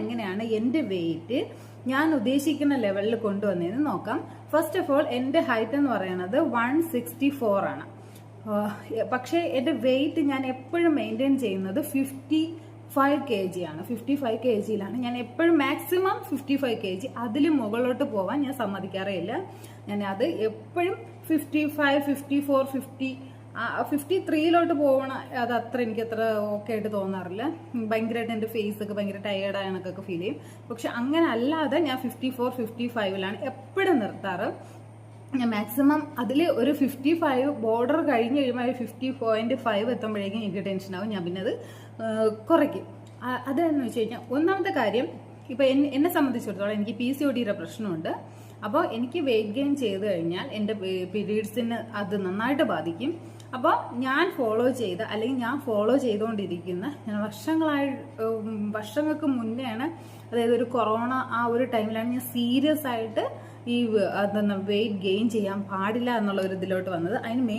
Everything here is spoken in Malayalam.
എങ്ങനെയാണ് എന്റെ വെയിറ്റ് ഞാൻ ഉദ്ദേശിക്കുന്ന ലെവലിൽ കൊണ്ടുവന്നതെന്ന് നോക്കാം. ഫസ്റ്റ് ഓഫ് ഓൾ എന്റെ ഹൈറ്റ് എന്ന് പറയുന്നത് വൺ സിക്സ്റ്റി ഫോർ ആണ്. പക്ഷേ എന്റെ വെയിറ്റ് ഞാൻ എപ്പോഴും മെയിന്റെയിൻ ചെയ്യുന്നത് ഫിഫ്റ്റി ഫൈവ് കെ ജി ആണ്. ഫിഫ്റ്റി ഫൈവ് കെ ജിയിലാണ് ഞാൻ എപ്പോഴും maximum fifty five K G അതിൽ മുകളിലോട്ട് പോകാൻ ഞാൻ സമ്മതിക്കാറേയില്ല ഞാൻ അത് എപ്പോഴും fifty five fifty four fifty fifty ത്രീയിലോട്ട് പോകണ അത് അത്ര എനിക്ക് അത്ര ഓക്കെ ആയിട്ട് തോന്നാറില്ല. ഭയങ്കരമായിട്ട് എന്റെ ഫേസ് ഒക്കെ ഭയങ്കര ടയേർഡ് ആയണക്കൊക്കെ ഫീൽ ചെയ്യും. പക്ഷെ അങ്ങനെ അല്ലാതെ ഞാൻ ഫിഫ്റ്റി ഫോർ ഫിഫ്റ്റി ഫൈവിലാണ് എപ്പോഴും നിർത്താറ്. ഞാൻ മാക്സിമം അതിൽ ഒരു ഫിഫ്റ്റി ഫൈവ് ബോർഡർ കഴിഞ്ഞ് കഴിയുമ്പോൾ ഫിഫ്റ്റി പോയിന്റ് ഫൈവ് എത്തുമ്പോഴേക്കും എനിക്ക് ടെൻഷൻ ആവും. ഞാൻ പിന്നെ അത് കുറയ്ക്കും. അതെന്ന് വെച്ച് കഴിഞ്ഞാൽ ഒന്നാമത്തെ കാര്യം ഇപ്പോൾ എന്നെ എന്നെ സംബന്ധിച്ചിടത്തോളം എനിക്ക് പി സി ഒ ഡിയുടെ പ്രശ്നമുണ്ട്. അപ്പോൾ എനിക്ക് വെയിറ്റ് ഗെയിൻ ചെയ്ത് കഴിഞ്ഞാൽ എന്റെ പീരീഡ്സിന് അത് നന്നായിട്ട് ബാധിക്കും. അപ്പോൾ ഞാൻ ഫോളോ ചെയ്ത അല്ലെങ്കിൽ ഞാൻ ഫോളോ ചെയ്തുകൊണ്ടിരിക്കുന്ന ഞാൻ വർഷങ്ങളായി വർഷങ്ങൾക്ക് മുന്നെയാണ് അതായത് ഒരു കൊറോണ ആ ഒരു ടൈമിലാണ് ഞാൻ സീരിയസ് ആയിട്ട് ഈ വെയിറ്റ് ഗെയിൻ ചെയ്യാൻ പാടില്ല എന്നുള്ള ഒരു ഇതിലോട്ട് വന്നത്. അതിന് മെയിൻ